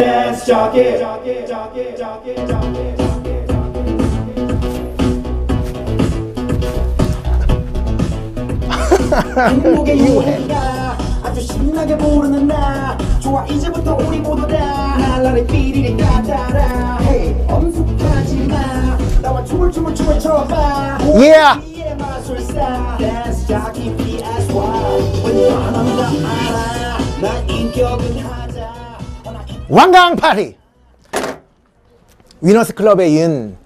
댄스 jockey, jockey, jockey, jockey, jockey. 행복의 유행가 아주 신나게 부르는 나. 좋아 이제부터 우리 모두 다. 날라리 삐리리 따따라. 헤이 엄숙하지 마. 나와 춤을 춤을 춤을 춰봐. Yeah. 우리의 마술사. 댄스 자기 PS1 웬만하면 다 알아. 나 인격은 하자 어, 나. 인- 왕강 파티 위너스 클럽에 이은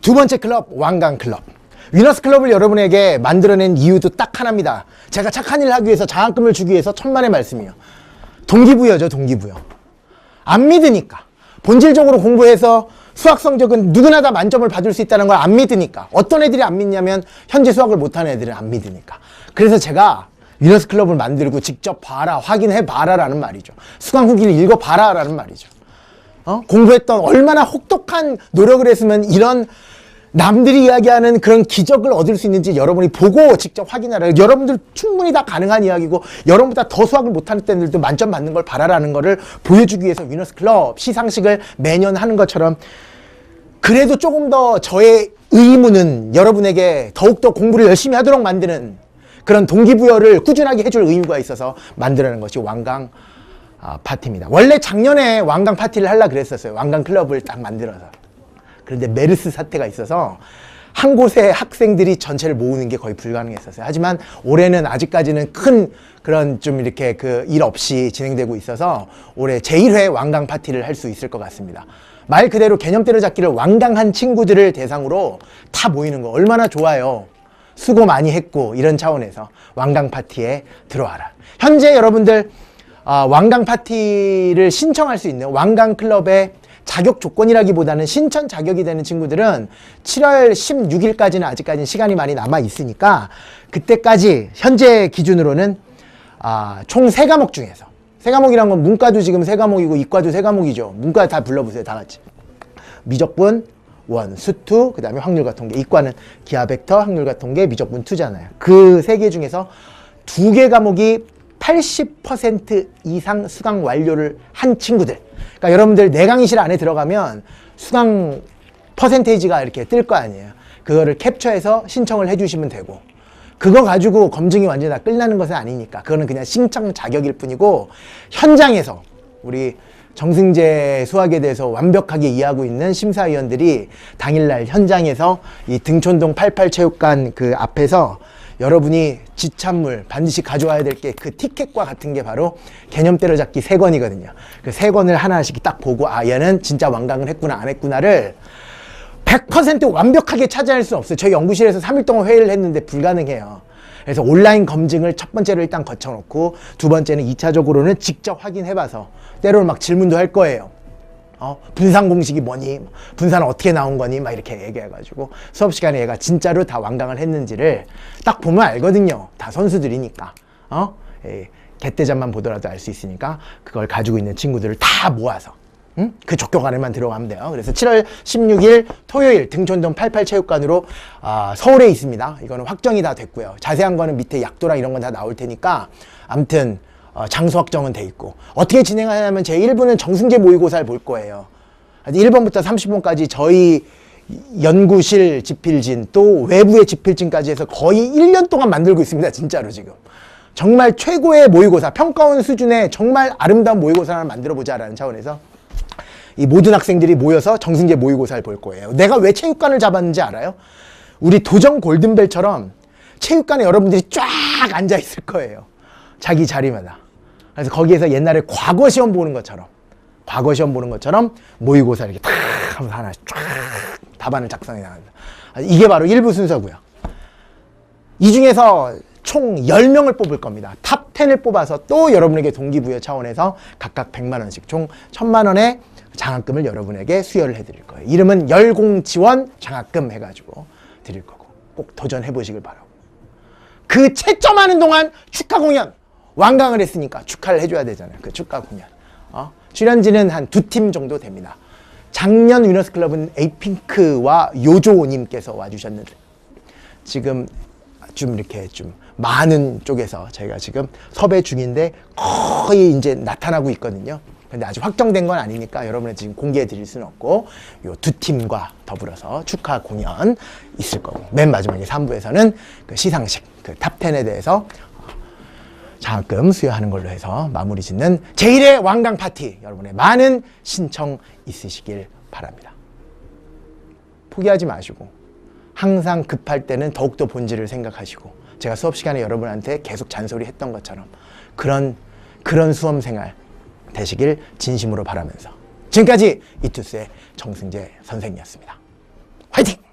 두 번째 클럽 왕강 클럽. 위너스 클럽을 여러분에게 만들어낸 이유도 딱 하나입니다. 제가 착한 일을 하기 위해서 장학금을 주기 위해서 천만의 말씀이요. 동기부여죠 동기부여. 안 믿으니까. 본질적으로 공부해서 수학 성적은 누구나 다 만점을 받을 수 있다는 걸 안 믿으니까. 어떤 애들이 안 믿냐면 현재 수학을 못하는 애들은 안 믿으니까. 그래서 제가 위너스 클럽을 만들고 직접 봐라 확인해 봐라라는 말이죠 수강 후기를 읽어 봐라라는 말이죠 어? 공부했던 얼마나 혹독한 노력을 했으면 이런 남들이 이야기하는 그런 기적을 얻을 수 있는지 여러분이 보고 직접 확인하라. 여러분들 충분히 다 가능한 이야기고 여러분보다 더 수학을 못하는 때들도 만점 받는 걸 바라라는 거를 보여주기 위해서 위너스 클럽 시상식을 매년 하는 것처럼 그래도 조금 더 저의 의무는 여러분에게 더욱더 공부를 열심히 하도록 만드는 그런 동기부여를 꾸준하게 해줄 의무가 있어서 만들어낸 것이 왕강 아, 파티입니다. 원래 작년에 왕강 파티를 하려 그랬었어요. 왕강 클럽을 딱 만들어서. 그런데 메르스 사태가 있어서 한 곳에 학생들이 전체를 모으는 게 거의 불가능했었어요. 하지만 올해는 아직까지는 큰 그런 좀 이렇게 그 일 없이 진행되고 있어서 올해 제1회 왕강 파티를 할 수 있을 것 같습니다. 말 그대로 개념 때려잡기를 왕강한 친구들을 대상으로 다 모이는 거 얼마나 좋아요. 수고 많이 했고 이런 차원에서 왕강 파티에 들어와라. 현재 여러분들 아, 왕강 파티를 신청할 수 있는 왕강 클럽의 자격 조건이라기보다는 신청 자격이 되는 친구들은 7월 16일까지는 아직까지 시간이 많이 남아 있으니까 그때까지 현재 기준으로는 아, 총 세 과목 중에서 세 과목이란 건 문과도 지금 세 과목이고 이과도 세 과목이죠. 문과 다 불러보세요, 다 같이. 미적분 원, 수투, 그 다음에 확률과 통계. 이과는 기하 벡터, 확률과 통계, 미적분 투잖아요. 그 세 개 중에서 두 개 과목이 80% 이상 수강 완료를 한 친구들. 그러니까 여러분들 내 강의실 안에 들어가면 수강 퍼센테이지가 이렇게 뜰 거 아니에요. 그거를 캡처해서 신청을 해주시면 되고. 그거 가지고 검증이 완전히 다 끝나는 것은 아니니까. 그거는 그냥 신청 자격일 뿐이고, 현장에서 우리 정승재 수학에 대해서 완벽하게 이해하고 있는 심사위원들이 당일날 현장에서 이 등촌동 88체육관 그 앞에서 여러분이 지참물 반드시 가져와야 될 게 그 티켓과 같은 게 바로 개념 때려잡기 세 권이거든요. 그 세 권을 하나씩 딱 보고 아 얘는 진짜 완강을 했구나 안 했구나를 100% 완벽하게 차지할 수 없어요. 저희 연구실에서 3일 동안 회의를 했는데 불가능해요. 그래서 온라인 검증을 첫 번째로 일단 거쳐놓고 두 번째는 2차적으로는 직접 확인해봐서 때로는 막 질문도 할 거예요. 어, 분산 공식이 뭐니? 분산은 어떻게 나온 거니? 막 이렇게 얘기해가지고 수업 시간에 얘가 진짜로 다 완강을 했는지를 딱 보면 알거든요. 다 선수들이니까. 어? 예, 개대장만 보더라도 알 수 있으니까 그걸 가지고 있는 친구들을 다 모아서 응? 그 족격 안에만 들어가면 돼요. 그래서 7월 16일 토요일 등촌동 88체육관으로 아, 서울에 있습니다. 이거는 확정이 다 됐고요. 자세한 거는 밑에 약도랑 이런 건 다 나올 테니까 아무튼 어, 장소 확정은 돼 있고 어떻게 진행하냐면 제 1부는 정승재 모의고사를 볼 거예요. 1번부터 30번까지 저희 연구실 집필진 또 외부의 집필진까지 해서 거의 1년 동안 만들고 있습니다. 진짜로 지금. 정말 최고의 모의고사, 평가원 수준의 정말 아름다운 모의고사를 만들어 보자라는 차원에서 이 모든 학생들이 모여서 정승재 모의고사를 볼 거예요. 내가 왜 체육관을 잡았는지 알아요? 우리 도전 골든벨처럼 체육관에 여러분들이 쫙 앉아 있을 거예요. 자기 자리마다. 그래서 거기에서 옛날에 과거 시험 보는 것처럼 과거 시험 보는 것처럼 모의고사 이렇게 탁 하면서 하나씩 쫙 답안을 작성해 나간다. 이게 바로 일부 순서고요. 이 중에서 총 10명을 뽑을 겁니다. 탑 10을 뽑아서 또 여러분에게 동기부여 차원에서 각각 100만 원씩 총 1000만 원의 장학금을 여러분에게 수여를 해드릴 거예요. 이름은 열공 지원 장학금 해가지고 드릴 거고 꼭 도전해 보시길 바라고. 그 채점하는 동안 축하 공연 완강을 했으니까 축하를 해줘야 되잖아요. 그 축하 공연. 어? 출연진은 한 두 팀 정도 됩니다. 작년 위너스 클럽은 에이핑크와 요조님께서 와주셨는데 지금 좀 이렇게 좀 많은 쪽에서 저희가 지금 섭외 중인데 거의 이제 나타나고 있거든요. 근데 아직 확정된 건 아니니까 여러분의 지금 공개해 드릴 수는 없고 요두 팀과 더불어서 축하 공연 있을 거고 맨 마지막에 3부에서는 그 시상식 그 탑10에 대해서 장학금 수여하는 걸로 해서 마무리 짓는 제1회 왕강 파티 여러분의 많은 신청 있으시길 바랍니다. 포기하지 마시고 항상 급할 때는 더욱더 본질을 생각하시고 제가 수업 시간에 여러분한테 계속 잔소리 했던 것처럼 그런 그런 수험 생활 되시길 진심으로 바라면서 지금까지 이투스의 정승재 선생이었습니다. 화이팅!